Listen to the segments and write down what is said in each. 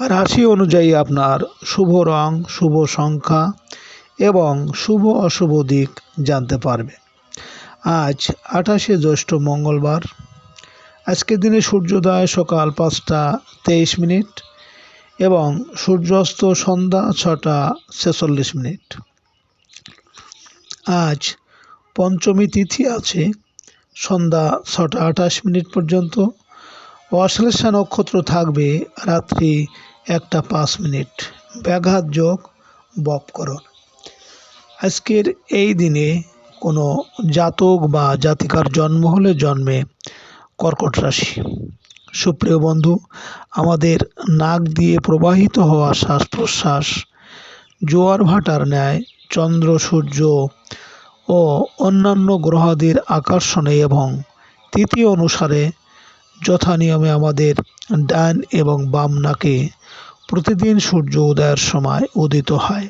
রাশি অনুযায়ী আপনার শুভ রং, শুভ সংখ্যা এবং শুভ অশুভ দিক জানতে পারবে। আজ আঠাশে জ্যৈষ্ঠ মঙ্গলবার। আজকের দিনে সূর্যোদয় সকাল পাঁচটা তেইশ মিনিট এবং সূর্যাস্ত সন্ধ্যা ছটা ছেচল্লিশ মিনিট। আজ পঞ্চমী তিথি আছে, সন্ধ্যা ছটা আঠাশ মিনিট পর্যন্ত। অশ্লেষা নক্ষত্র থাকবে রাত্রি একটা পাঁচ মিনিট। ব্যাঘাত যোগ বপকরণ আজকের এই দিনে কোনো জাতক বা জাতিকার জন্ম হলে জন্মে কর্কট রাশি। সুপ্রিয় বন্ধু, আমাদের নাক দিয়ে প্রবাহিত হওয়া শ্বাস প্রশ্বাস জোয়ার ভাটার ন্যায়, চন্দ্র, সূর্য ও অন্যান্য গ্রহাদির আকর্ষণে এবং তিথি অনুসারে যথা নিয়মে আমাদের ডান এবং বাম নাকে প্রতিদিন সূর্য উদয়ের সময় উদিত হয়।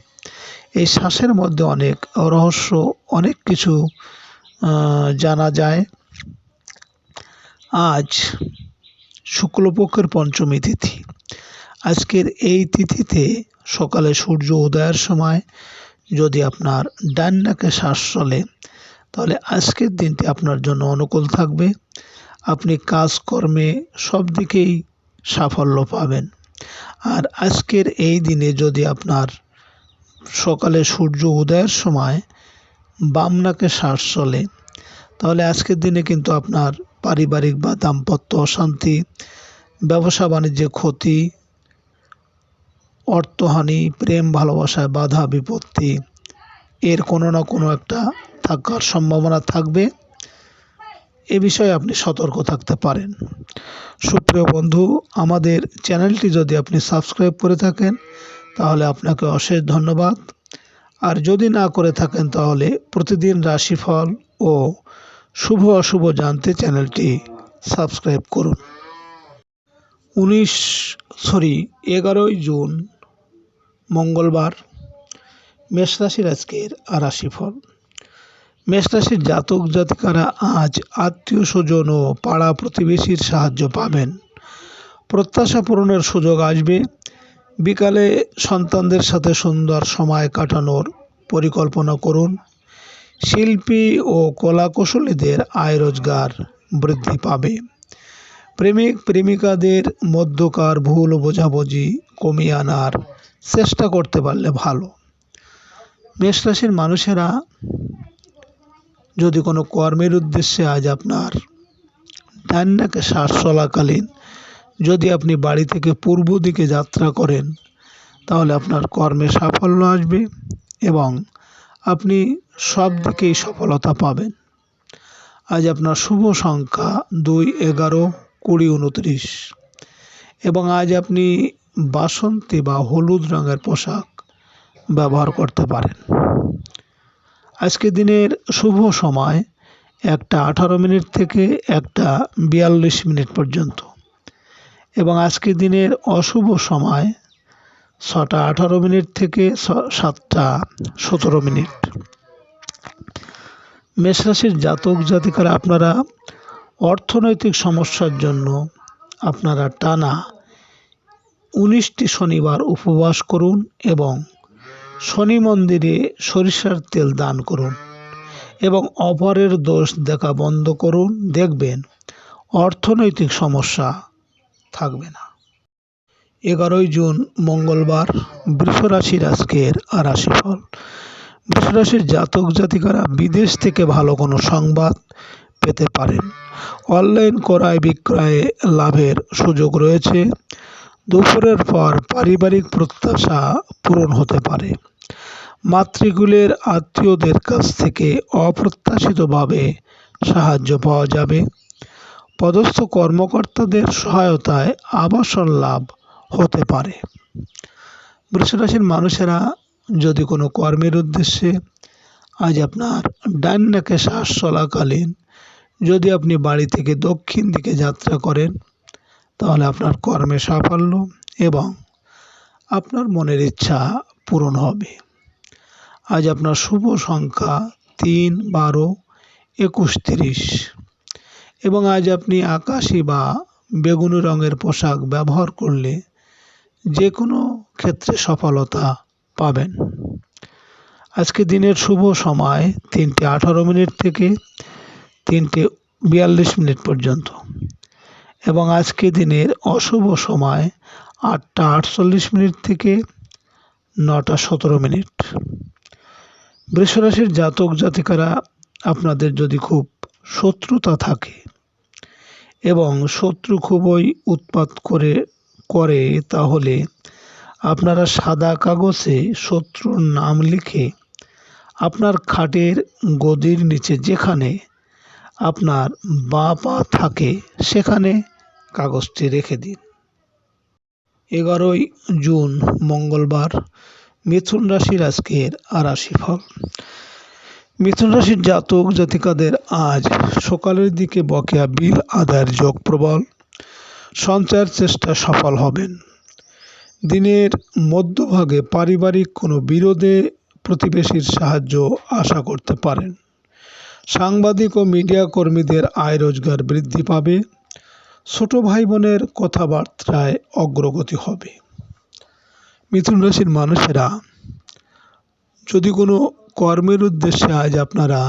এই শ্বাসের মধ্যে অনেক রহস্য, অনেক কিছু জানা যায়। আজ শুক্লপক্ষের পঞ্চমী তিথি। আজকের এই তিথিতে সকালে সূর্য উদয়ের সময় যদি আপনার ডান নাকে শ্বাস চলে, তাহলে আজকের দিনটি আপনার জন্য অনুকূল থাকবে। আপনি কাজকর্মে সব দিকেই সাফল্য পাবেন। আর আজকের এই দিনে যদি আপনার সকালে সূর্য উদয়ের সময় বামনাকে শ্বাস চলে, তাহলে আজকের দিনে কিন্তু আপনার পারিবারিক বা দাম্পত্য অশান্তি, ব্যবসা বাণিজ্যে ক্ষতি, অর্থহানি, প্রেম ভালোবাসায় বাধা, বিপত্তি, এর কোনো না কোনো একটা থাকার সম্ভাবনা থাকবে। এ বিষয়ে আপনি সতর্ক থাকতে পারেন। সুপ্রিয় বন্ধু, আমাদের চ্যানেলটি যদি আপনি সাবস্ক্রাইব করে থাকেন, তাহলে আপনাকে অশেষ ধন্যবাদ। আর যদি না করে থাকেন, তাহলে প্রতিদিন রাশিফল ও শুভ অশুভ জানতে চ্যানেলটি সাবস্ক্রাইব করুন। উনিশ, সরি, এগারোই জুন, মঙ্গলবার, মেষ রাশির আজকের রাশিফল। মেষরাশির জাতক জাতিকারা আজ আত্মীয় স্বজন ও পাড়া প্রতিবেশীর সাহায্য পাবেন। প্রত্যাশা পূরণের সুযোগ আসবে। বিকালে সন্তানদের সাথে সুন্দর সময় কাটানোর পরিকল্পনা করুন। শিল্পী ও কলাকুশলীদের আয় রোজগার বৃদ্ধি পাবে। প্রেমিক, প্রেমিকাদের মধ্যকার ভুল বোঝাবুঝি কমিয়ে আনার চেষ্টা করতে পারলে ভালো। মেষরাশির মানুষেরা যদি কোনো কর্মের উদ্দেশ্যে আজ আপনার ডান নাকে শ্বাস চলাকালীন যদি আপনি বাড়ি থেকে পূর্ব দিকে যাত্রা করেন, তাহলে আপনার কর্মে সাফল্য আসবে এবং আপনি সব দিকেই সফলতা পাবেন। আজ আপনার শুভ সংখ্যা দুই এগারো কুড়ি উনত্রিশ এবং আজ আপনি বাসন্তী বা হলুদ রঙের পোশাক ব্যবহার করতে পারেন। আজকে দিনের শুভ সময় একটা আঠারো মিনিট থেকে একটা বিয়াল্লিশ মিনিট পর্যন্ত। এবং আজকে দিনের অশুভ সময় ছটা আঠারো মিনিট থেকে সাতটা সতেরো মিনিট। মেষরাশির জাতক জাতিকারা, আপনারা অর্থনৈতিক সমস্যার জন্য আপনারা টানা উনিশটি শনিবার উপবাস করুন এবং শনি মন্দিরে সরিষার তেল দান করুন এবং অপরের দোষ দেখা বন্ধ করুন, দেখবেন অর্থনৈতিক সমস্যা থাকবে না। এগারোই জুন, মঙ্গলবার, বৃষরাশির আজকের রাশিফল। বৃষরাশির জাতক জাতিকারা বিদেশ থেকে ভালো কোনো সংবাদ পেতে পারেন। অনলাইন ক্রয় বিক্রয়ে লাভের সুযোগ রয়েছে। দুপুরের পর পারিবারিক প্রত্যাশা পূরণ হতে পারে। মাতৃকুলের আত্মীয়দের কাছ থেকে অপ্রত্যাশিতভাবে সাহায্য পাওয়া যাবে। পদস্থ কর্মকর্তাদের সহায়তায় আবাসন লাভ হতে পারে। বৃষরাশির মানুষেরা যদি কোনো কর্মের উদ্দেশ্যে আজ আপনার ডান নাকে শ্বাস চলাকালীন যদি আপনি বাড়ি থেকে দক্ষিণ দিকে যাত্রা করেন তাহলে আপনার কর্মে সাফল্য এবং আপনার মনের ইচ্ছা পূরণ হবে। আজ আপনার শুভ সংখ্যা তিন, বারো, একুশ, তিরিশ এবং আজ আপনি আকাশি বা বেগুনি রঙের পোশাক ব্যবহার করলে যে কোনো ক্ষেত্রে সফলতা পাবেন। আজকে দিনের শুভ সময় তিনটে আঠারো মিনিট থেকে তিনটে বিয়াল্লিশ মিনিট পর্যন্ত। এবং আজকে দিনের অশুভ সময় আটটা আটচল্লিশ মিনিট থেকে নটা সতেরো মিনিট। বৃষরাশির জাতক জাতিকারা, আপনাদের যদি খুব শত্রুতা থাকে এবং শত্রু খুবই উৎপাত করে করে, তাহলে আপনারা সাদা কাগজে শত্রুর নাম লিখে আপনার খাটের গদির নিচে যেখানে আপনার বা পা থাকে সেখানে কাগজটি রেখে দিন। এগারোই জুন, মঙ্গলবার, মিথুন রাশির আজকের রাশি ফল। মিথুন রাশির জাতক জাতিকাদের আজ সকালের দিকে বকেয়া বিল আদায়ের যোগ প্রবল। সঞ্চয়ের চেষ্টা সফল হবেন। দিনের মধ্যভাগে পারিবারিক কোনো বিরোধে প্রতিবেশীর সাহায্য আশা করতে পারেন। সাংবাদিক ও মিডিয়া কর্মীদের আয় রোজগার বৃদ্ধি পাবে। ছোট ভাই বোনের কথাবার্তায় অগ্রগতি হবে। মিথুন রাশির মানুষেরা, যদি কোনো কর্মের উদ্দেশ্যে আজ আপনারা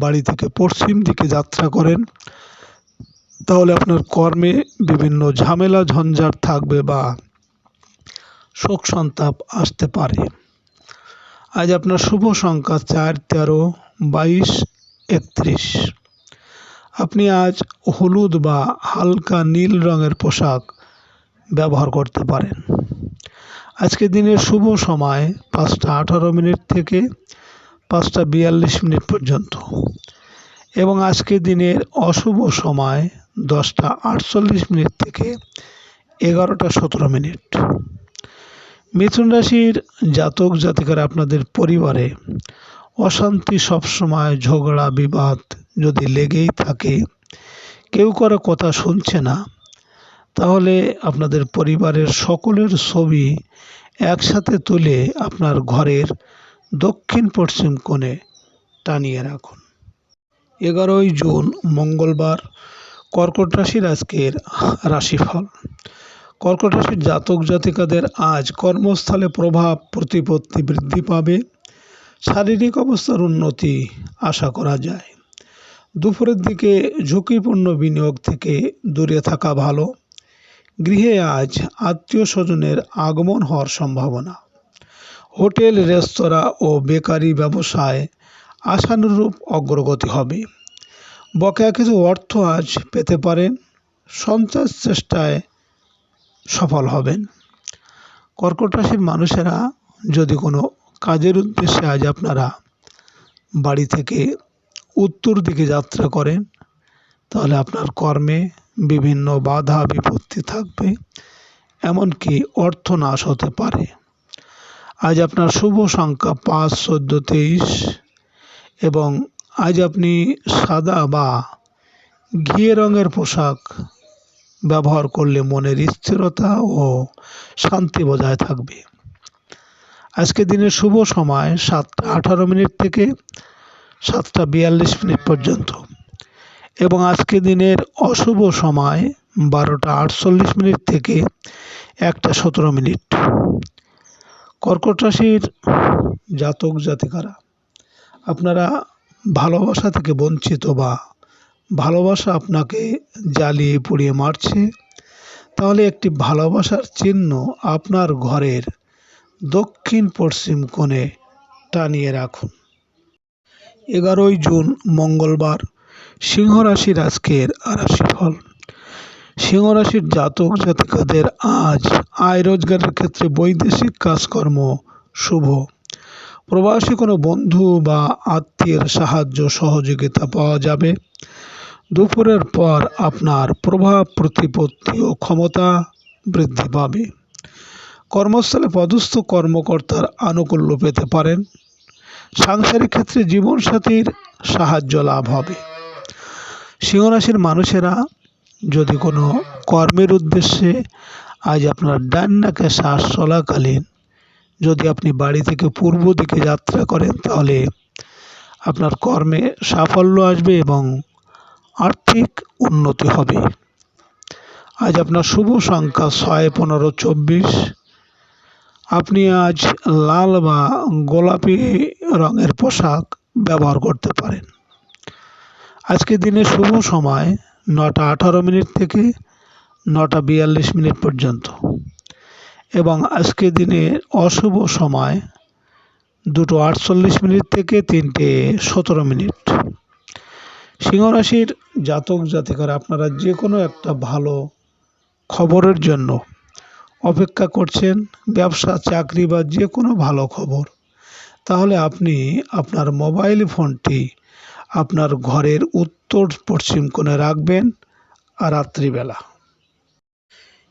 বাড়ি থেকে পশ্চিম দিকে যাত্রা করেন, তাহলে আপনার কর্মে বিভিন্ন ঝামেলা, ঝঞ্ঝাট থাকবে বা শোক সন্তাপ আসতে পারে। আজ আপনার শুভ সংখ্যা চার, তেরো, বাইশ, একত্রিশ। আপনি আজ হলুদ বা হালকা নীল রঙের পোশাক ব্যবহার করতে পারেন। আজকে দিনের শুভ সময় পাঁচটা আঠারো মিনিট থেকে পাঁচটা বিয়াল্লিশ মিনিট পর্যন্ত এবং আজকে দিনের অশুভ সময় দশটা আটচল্লিশ মিনিট থেকে এগারোটা সতেরো মিনিট। মিথুন রাশির জাতক জাতিকারা আপনাদের পরিবারে অশান্তি সবসময় ঝগড়া, বিবাদ যদি লেগেই থাকে, কেউ কারও কথা শুনছে না, তাহলে আপনাদের পরিবারের সকলের ছবি একসাথে তুলে আপনার ঘরের দক্ষিণ পশ্চিম কোণে টানিয়ে রাখুন। এগারোই জুন, মঙ্গলবার, কর্কট রাশির আজকের রাশিফল। কর্কট রাশির জাতক জাতিকাদের আজ কর্মস্থলে প্রভাব, প্রতিপত্তি বৃদ্ধি পাবে। শারীরিক অবস্থার উন্নতি আশা করা যায়। দুপুরের দিকে ঝুঁকিপূর্ণ বিনিয়োগ থেকে দূরে থাকা ভালো। গৃহে আজ আত্মীয় স্বজনের আগমন হওয়ার সম্ভাবনা। হোটেল, রেস্তোরাঁ ও বেকারি ব্যবসায় আশানুরূপ অগ্রগতি হবে। বকেয়া কিছু অর্থ আজ পেতে পারেন সঞ্চয় চেষ্টায় সফল হবেন। কর্কট রাশির মানুষেরা যদি কোনো কাজের উদ্দেশ্যে আজ আপনারা বাড়ি থেকে উত্তর দিকে যাত্রা করেন, তাহলে আপনার কর্মে বিভিন্ন বাধা বিপত্তি থাকবে, এমনকি অর্থ নাশ হতে পারে। আজ আপনার শুভ সংখ্যা পাঁচ, চোদ্দ, তেইশ, এবং আজ আপনি সাদা বা ঘিয়ে রঙের পোশাক ব্যবহার করলে মনের স্থিরতা ও শান্তি বজায় থাকবে। আজকে দিনের শুভ সময় সাতটা আঠারো মিনিট থেকে সাতটা বিয়াল্লিশ মিনিট পর্যন্ত। এবং আজকে দিনের অশুভ সময় বারোটা আটচল্লিশ মিনিট থেকে একটা সতেরো মিনিট। কর্কট রাশির জাতক জাতিকারা, আপনারা ভালোবাসা থেকে বঞ্চিত বা ভালোবাসা আপনাকে জ্বালিয়ে পুড়িয়ে মারছে, তাহলে একটি ভালোবাসার চিহ্ন আপনার ঘরের দক্ষিণ পশ্চিম কোণে টানিয়ে রাখুন। এগারোই জুন, মঙ্গলবার সিংহ রাশির আজকের রাশিফল। সিংহ রাশির জাতক জাতিকাদের আজ আয় রোজগারের ক্ষেত্রে বৈদেশিক কাজকর্ম শুভ। প্রবাসী কোনো বন্ধু বা আত্মীয়ের সাহায্য সহযোগিতা পাওয়া যাবে। দুপুরের পর আপনার প্রভাব, প্রতিপত্তি ও ক্ষমতা বৃদ্ধি পাবে। কর্মস্থলে পদস্থ কর্মকর্তার আনুকূল্য পেতে পারেন। সাংসারিক ক্ষেত্রে জীবনসাথীর সাহায্য লাভ হবে। সিংহরাশির মানুষেরা যদি কোনো কর্মের উদ্দেশ্যে আজ আপনার ডান নাকে শ্বাস চলাকালীন যদি আপনি বাড়ি থেকে পূর্ব দিকে যাত্রা করেন, তাহলে আপনার কর্মে সাফল্য আসবে এবং আর্থিক উন্নতি হবে। আজ আপনার শুভ সংখ্যা ছয়, পনেরো, চব্বিশ আপনি আজ লাল বা গোলাপি রঙের পোশাক ব্যবহার করতে পারেন। আজকে দিনে শুভ সময় নটা আঠারো মিনিট থেকে নটা বিয়াল্লিশ মিনিট পর্যন্ত। এবং আজকে দিনে অশুভ সময় দুটো আটচল্লিশ মিনিট থেকে তিনটে সতেরো মিনিট। সিংহরাশির জাতক জাতিকারা, আপনারা যে কোনো একটা ভালো খবরের জন্য অপেক্ষা করছেন ব্যবসা, চাকরি বা যে কোনো ভালো খবর। তাহলে আপনি আপনার মোবাইল ফোনটি আপনার ঘরের উত্তর পশ্চিম কোণে রাখবেন আর রাত্রিবেলা।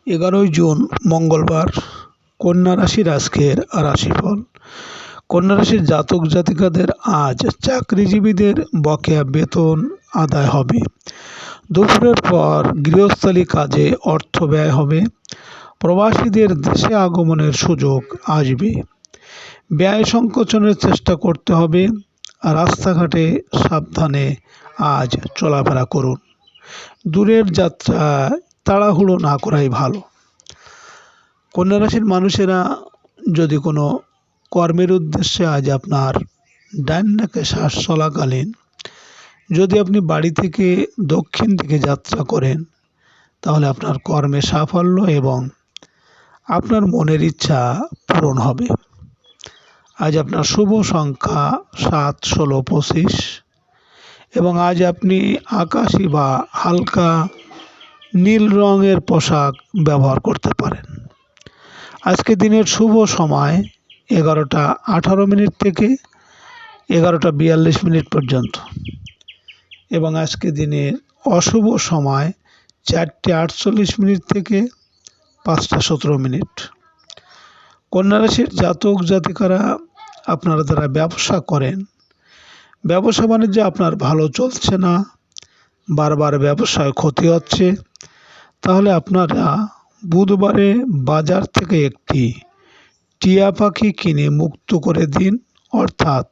এগারোই জুন, মঙ্গলবার, কন্যা রাশির আজকের রাশিফল। কন্যা রাশির জাতক জাতিকাদের আজ চাকরিজীবীদের বকেয়া বেতন আদায় হবে। দুপুরের পর গৃহস্থলী কাজে অর্থ ব্যয় হবে। প্রবাসীদের দেশে আগমনের সুযোগ আসবে। ব্যয় সংকোচনের চেষ্টা করতে হবে। রাস্তাঘাটে সাবধানে আজ চলাফেরা করুন। দূরের যাত্রা তাড়াহুড়ো না করাই ভালো। কন্যা রাশির মানুষেরা যদি কোনো কর্মের উদ্দেশ্যে আজ আপনার ডান নাকে শ্বাস চলাকালীন যদি আপনি বাড়ি থেকে দক্ষিণ দিকে যাত্রা করেন, তাহলে আপনার কর্মে সাফল্য এবং আপনার মনের ইচ্ছা পূরণ হবে। আজ আপনার শুভ সংখ্যা সাত, ষোলো, পঁচিশ এবং আজ আপনি আকাশি বা হালকা নীল রঙের পোশাক ব্যবহার করতে পারেন। আজকে দিনের শুভ সময় এগারোটা আঠারো মিনিট থেকে এগারোটা বিয়াল্লিশ মিনিট পর্যন্ত এবং আজকে দিনের অশুভ সময় চারটে আটচল্লিশ মিনিট থেকে পাঁচটা সতেরো মিনিট। কন্যা রাশির জাতক জাতিকারা আপনারা যারা ব্যবসা করেন, ব্যবসা বাণিজ্য আপনার ভালো চলছে না, বারবার ব্যবসায় ক্ষতি হচ্ছে, তাহলে আপনারা বুধবারে বাজার থেকে একটি টিয়া পাখি কিনে মুক্ত করে দিন, অর্থাৎ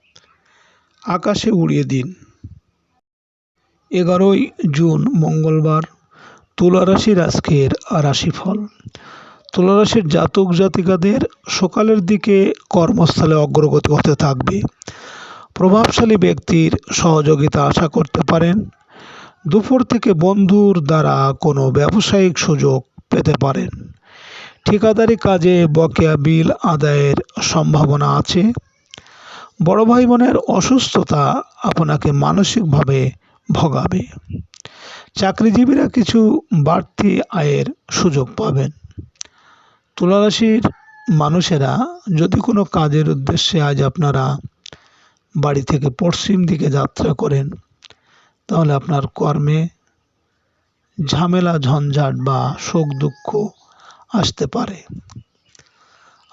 আকাশে উড়িয়ে দিন। এগারোই জুন মঙ্গলবার, তুলা রাশির আজকের রাশিফল। তুলা রাশির জাতক জাতিকাদের সকালের দিকে কর্মস্থলে অগ্রগতি হতে থাকবে। প্রভাবশালী ব্যক্তির সহযোগিতা আশা করতে পারেন। দুপুর থেকে বন্ধুর দ্বারা কোনো ব্যবসায়িক সুযোগ পেতে পারেন। ঠিকাদারি কাজে বকেয়া বিল আদায়ের সম্ভাবনা আছে। বড় ভাই বোনের অসুস্থতা আপনাকে মানসিকভাবে ভোগাবে। চাকরিজীবীরা কিছু বাড়তি আয়ের সুযোগ পাবেন। তুলারাশির মানুষেরা যদি কোনো কাজের উদ্দেশ্যে আজ আপনারা বাড়ি থেকে পশ্চিম দিকে যাত্রা করেন, তাহলে আপনার কর্মে ঝামেলা, ঝঞ্ঝাট বা শোক দুঃখ আসতে পারে।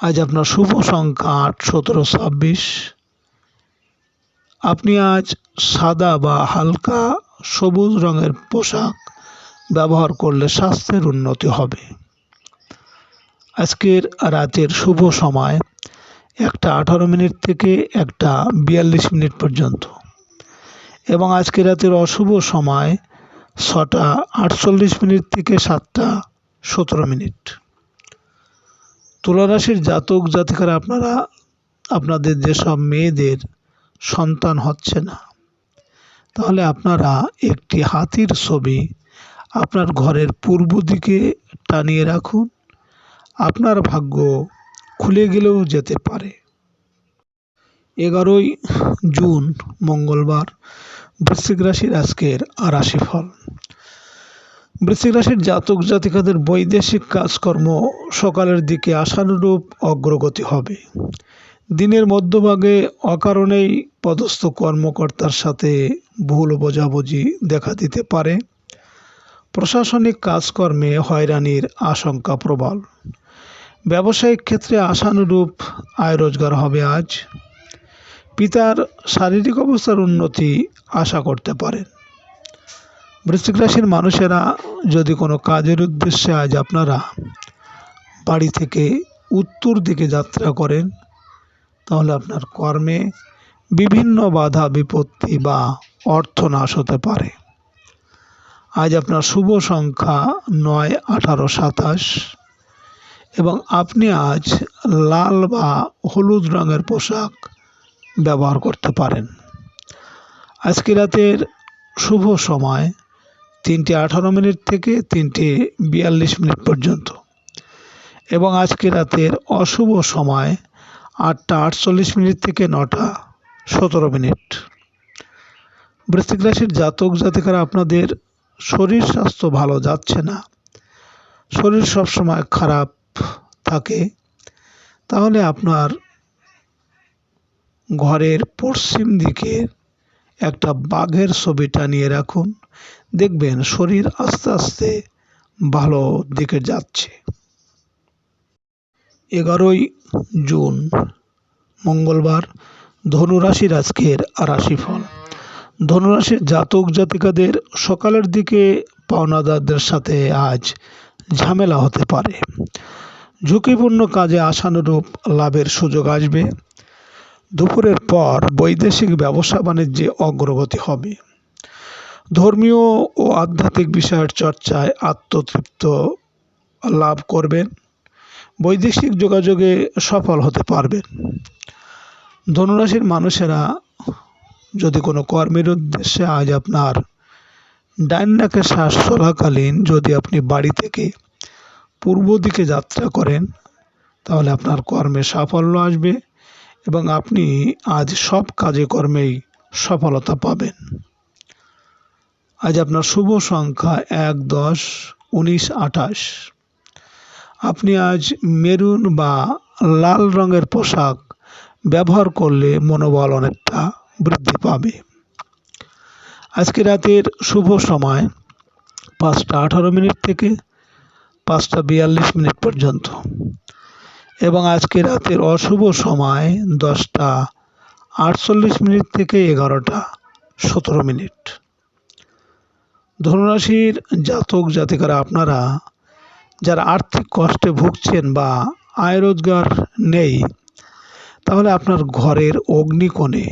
আজ আপনার শুভ সংখ্যা আট, সতেরো, ছাব্বিশ। আপনি আজ সাদা বা হালকা সবুজ রঙের পোশাক ব্যবহার করলে স্বাস্থ্যের উন্নতি হবে। আজকের রাতের শুভ সময় একটা আঠারো মিনিট থেকে একটা বিয়াল্লিশ মিনিট পর্যন্ত। এবং আজকে রাতের অশুভ সময় ছটা আটচল্লিশ মিনিট থেকে সাতটা সতেরো মিনিট। তুলারাশির জাতক জাতিকারা আপনারা, আপনাদের যেসব মেয়েদের সন্তান হচ্ছে না, তাহলে আপনারা একটি হাতির ছবি আপনার ঘরের পূর্ব দিকে টানিয়ে রাখুন। আপনার ভাগ্য খুলে গেলেও যেতে পারে। এগারোই জুন, মঙ্গলবার, বৃশ্চিক রাশির আজকের রাশিফল। বৃশ্চিক রাশির জাতক জাতিকাদের বৈদেশিক কাজকর্ম সকালের দিকে আশানুরূপ অগ্রগতি হবে। দিনের মধ্যভাগে অকারণেই পদস্থ কর্মকর্তার সাথে ভুল বোঝাবুঝি দেখা দিতে পারে। প্রশাসনিক কাজকর্মে হয়রানির আশঙ্কা প্রবল। ব্যবসায়িক ক্ষেত্রে আশানুরূপ আয় রোজগার হবে আজ। পিতার শারীরিক অবস্থার উন্নতি আশা করতে পারেন। বৃশ্চিক রাশির মানুষেরা যদি কোনো কাজের উদ্দেশ্যে আজ আপনারা বাড়ি থেকে উত্তর দিকে যাত্রা করেন, তাহলে আপনার কর্মে বিভিন্ন বাধা, বিপত্তি বা অর্থনাশ হতে পারে। আজ আপনার শুভ সংখ্যা নয় আঠারো সাতাশ। এবং আপনি আজ লাল বা হলুদ রঙের পোশাক ব্যবহার করতে পারেন। আজকে রাতের শুভ সময় তিনটে আঠারো মিনিট থেকে তিনটে বিয়াল্লিশ মিনিট পর্যন্ত। এবং আজকে রাতের অশুভ সময় আটটা আটচল্লিশ মিনিট থেকে নটা সতেরো মিনিট। বৃশ্চিক রাশির জাতক জাতিকারা আপনাদের শরীর স্বাস্থ্য ভালো যাচ্ছে না। শরীর সবসময় খারাপ থাকে, তাহলে আপনার ঘরের পশ্চিম দিকে একটা বাঘের ছবি টানিয়ে রাখুন। দেখবেন শরীর আস্তে আস্তে ভালো দিকে যাচ্ছে। এগারোই জুন, মঙ্গলবার, ধনুরাশির আজকের রাশিফল। ধনুরাশির জাতক জাতিকাদের সকালের দিকে পাওনাদারদের সাথে আজ ঝামেলা হতে পারে। ঝুঁকিপূর্ণ কাজে আশানুরূপ লাভের সুযোগ আসবে। দুপুরের পর বৈদেশিক ব্যবসা বাণিজ্যে অগ্রগতি হবে। ধর্মীয় ও আধ্যাত্মিক বিষয়ের চর্চায় আত্মতৃপ্ত লাভ করবেন। বৈদেশিক যোগাযোগে সফল হতে পারবেন। ধনুরাশির মানুষেরা যদি কোনো কর্মের উদ্দেশ্যে আজ আপনার ডাইনাকে শ্বাস চলাকালীন যদি আপনি বাড়ি থেকে পূর্ব দিকে যাত্রা করেন, তাহলে আপনার কর্মে সাফল্য আসবে এবং আপনি আজ সব কাজে কর্মেই সফলতা পাবেন। আজ আপনার শুভ সংখ্যা এক, দশ, উনিশ, আঠাশ। আপনি আজ মেরুন বা লাল রঙের পোশাক ব্যবহার করলে মনোবল অনেকটা বৃদ্ধি পাবে। আজকে রাতের শুভ সময় পাঁচটা আঠারো মিনিট থেকে পাঁচটা বিয়াল্লিশ মিনিট পর্যন্ত। এবং আজকে রাতের অশুভ সময় দশটা আটচল্লিশ মিনিট থেকে এগারোটা সতেরো মিনিট। ধনুরাশির জাতক জাতিকারা আপনারা যারা আর্থিক কষ্টে ভুগছেন বা আয় রোজগার নেই, তাহলে আপনার ঘরের অগ্নিকোণে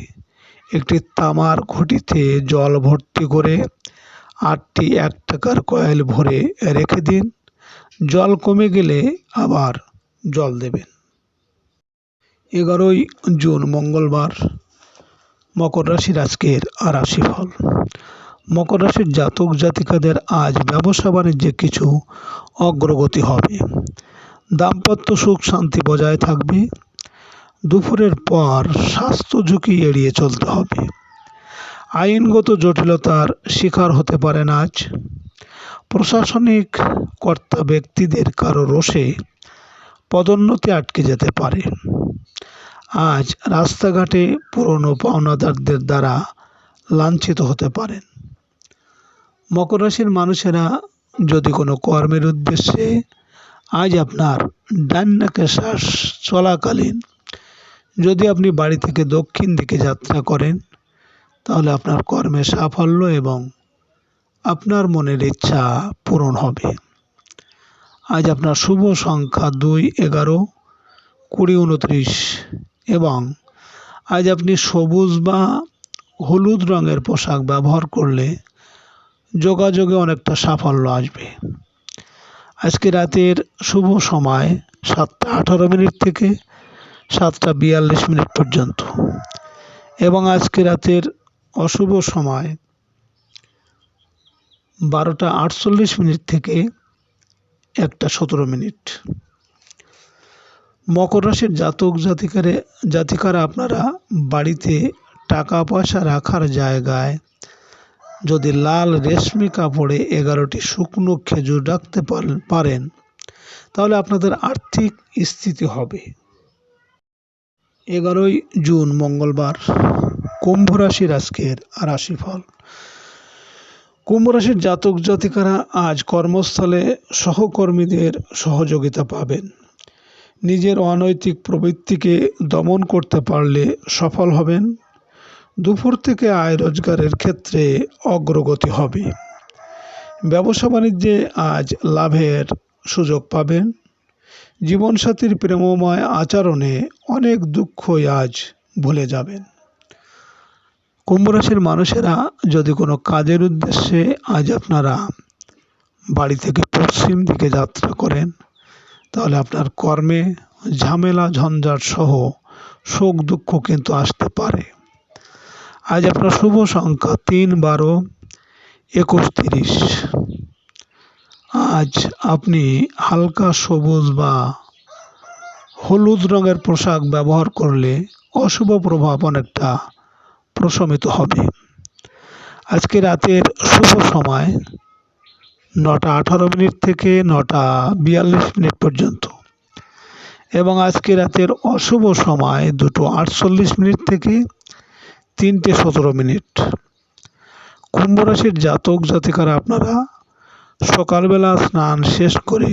একটি তামার ঘটিতে জল ভর্তি করে আটটি এক টাকার কয়েল ভরে রেখে দিন। জল কমে গেলে আবার জল দেবেন। এগারোই জুন, মঙ্গলবার, মকর রাশির আজকের রাশিফল মকর রাশির জাতক জাতিকাদের আজ ব্যবসা বাণিজ্যে কিছু অগ্রগতি হবে। দাম্পত্য সুখ শান্তি বজায় থাকবে। দুপুরের পর স্বাস্থ্য ঝুঁকি এড়িয়ে চলতে হবে। আইনগত জটিলতার শিকার হতে পারেন আজ। প্রশাসনিক কর্তা ব্যক্তিদের কারও রোষে পদোন্নতি আটকে যেতে পারে। আজ রাস্তাঘাটে পুরনো পাওনাদারদের দ্বারা লাঞ্ছিত হতে পারেন। মকর রাশির মানুষেরা যদি কোনো কর্মের উদ্দেশ্যে আজ আপনার ডান নাকে শ্বাস চলাকালীন যদি আপনি বাড়ি থেকে দক্ষিণ দিকে যাত্রা করেন, তাহলে আপনার কর্মে সাফল্য এবং আপনার মনের ইচ্ছা পূরণ হবে। আজ আপনার শুভ সংখ্যা দুই, এগারো, কুড়ি, উনত্রিশ এবং আজ আপনি সবুজ বা হলুদ রঙের পোশাক ব্যবহার করলে যোগাযোগে অনেকটা সাফল্য আসবে। আজকে রাতের শুভ সময় সাতটা আঠারো মিনিট থেকে সাতটা বিয়াল্লিশ মিনিট পর্যন্ত এবং আজকে রাতের অশুভ সময় বারোটা আটচল্লিশ মিনিট থেকে একটা সতেরো মিনিট। মকর রাশির জাতক জাতিকারে জাতিকারা আপনারা বাড়িতে টাকা পয়সা রাখার জায়গায় যদি লাল রেশমি কাপড়ে এগারোটি শুকনো খেজুর রাখতে পারেন, তাহলে আপনাদের আর্থিক স্থিতি হবে। এগারোই জুন মঙ্গলবার, কুম্ভ রাশির আজকের রাশিফল। কুম্ভ রাশির জাতক জাতিকারা আজ কর্মস্থলে সহকর্মীদের সহযোগিতা পাবেন। নিজের অনৈতিক প্রবৃত্তিকে দমন করতে পারলে সফল হবেন। দুপুর থেকে আয় রোজগারের ক্ষেত্রে অগ্রগতি হবে। ব্যবসা বাণিজ্যে আজ লাভের সুযোগ পাবেন। জীবনসাথীর প্রেমময় আচরণে অনেক দুঃখই আজ ভুলে যাবেন। কুম্ভ রাশির মানুষেরা যদি কোনো কাজের উদ্দেশ্যে আজ আপনারা বাড়ি থেকে পশ্চিম দিকে যাত্রা করেন, তাহলে আপনার কর্মে ঝামেলা, ঝঞ্ঝাট সহ শোক দুঃখ কিন্তু আসতে পারে। আজ আপনার শুভ সংখ্যা তিন বারো একুশ তিরিশ। আজ আপনি হালকা সবুজ বা হলুদ রঙের পোশাক ব্যবহার করলে অশুভ প্রভাব অনেকটা প্রশমিত হবে। আজকে রাতের শুভ সময় নটা আঠারো মিনিট থেকে নটা বিয়াল্লিশ মিনিট পর্যন্ত। এবং আজকে রাতের অশুভ সময় দুটো আটচল্লিশ মিনিট থেকে তিনটে সতেরো মিনিট। কুম্ভ রাশির জাতক জাতিকারা আপনারা সকালবেলা স্নান শেষ করে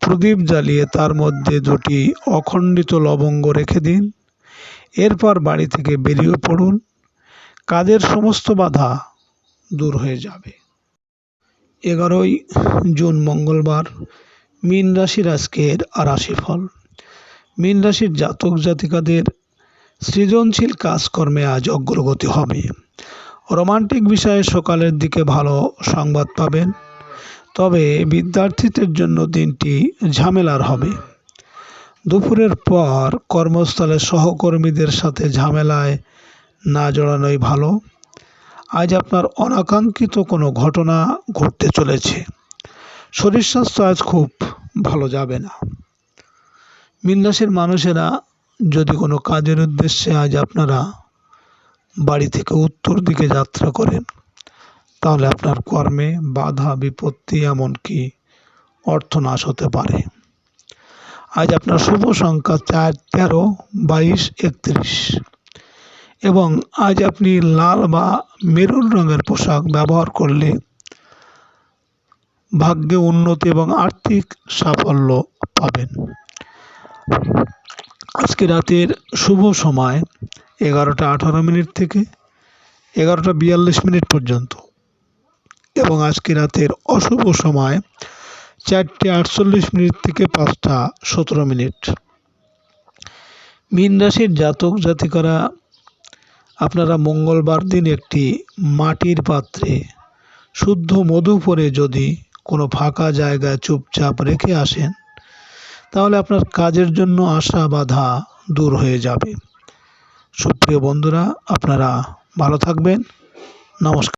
প্রদীপ জ্বালিয়ে তার মধ্যে দুটি অখণ্ডিত লবঙ্গ রেখে দিন। এরপর বাড়ি থেকে বেরিয়ে পড়ুন। কাজের সমস্ত বাধা দূর হয়ে যাবে। এগারোই জুন মঙ্গলবার মীন রাশির আজকের রাশিফল। মীন রাশির জাতক জাতিকাদের সৃজনশীল কাজকর্মে আজ অগ্রগতি হবে। রোমান্টিক বিষয়ে সকালের দিকে ভালো সংবাদ পাবেন, তবে বিদ্যার্থীদের জন্য দিনটি ঝামেলার হবে। দুপুরের পর কর্মস্থলে সহকর্মীদের সাথে ঝামেলায় না জড়ানোই ভালো। আজ আপনার অনাকাঙ্ক্ষিত কোনো ঘটনা ঘটতে চলেছে। শরীর স্বাস্থ্য আজ খুব ভালো যাবে না। মীন মানুষেরা যদি কোনো কাজের উদ্দেশ্যে আজ আপনারা বাড়ি থেকে উত্তর দিকে যাত্রা করেন, তাহলে আপনার কর্মে বাধা, বিপত্তি এমনকি অর্থনাশ হতে পারে। আজ আপনার শুভ সংখ্যা চার, তেরো, বাইশ, একত্রিশ। এবং আজ আপনি লাল বা মেরুন রঙের পোশাক ব্যবহার করলে ভাগ্যে উন্নতি এবং আর্থিক সাফল্য পাবেন। আজকে রাতের শুভ সময় এগারোটা আঠারো মিনিট থেকে এগারোটা বিয়াল্লিশ মিনিট পর্যন্ত এবং আজকে রাতের অশুভ সময় চারটে আটচল্লিশ মিনিট থেকে পাঁচটা সতেরো মিনিট। মীন রাশির জাতক জাতিকারা আপনারা মঙ্গলবার দিন একটি মাটির পাত্রে শুদ্ধ মধু পরে যদি কোনো ফাঁকা জায়গায় চুপচাপ রেখে আসেন, তাহলে আপনার কাজের জন্য আশা বাধা দূর হয়ে যাবে। সুপ্রিয় বন্ধুরা, আপনারা ভালো থাকবেন। নমস্কার।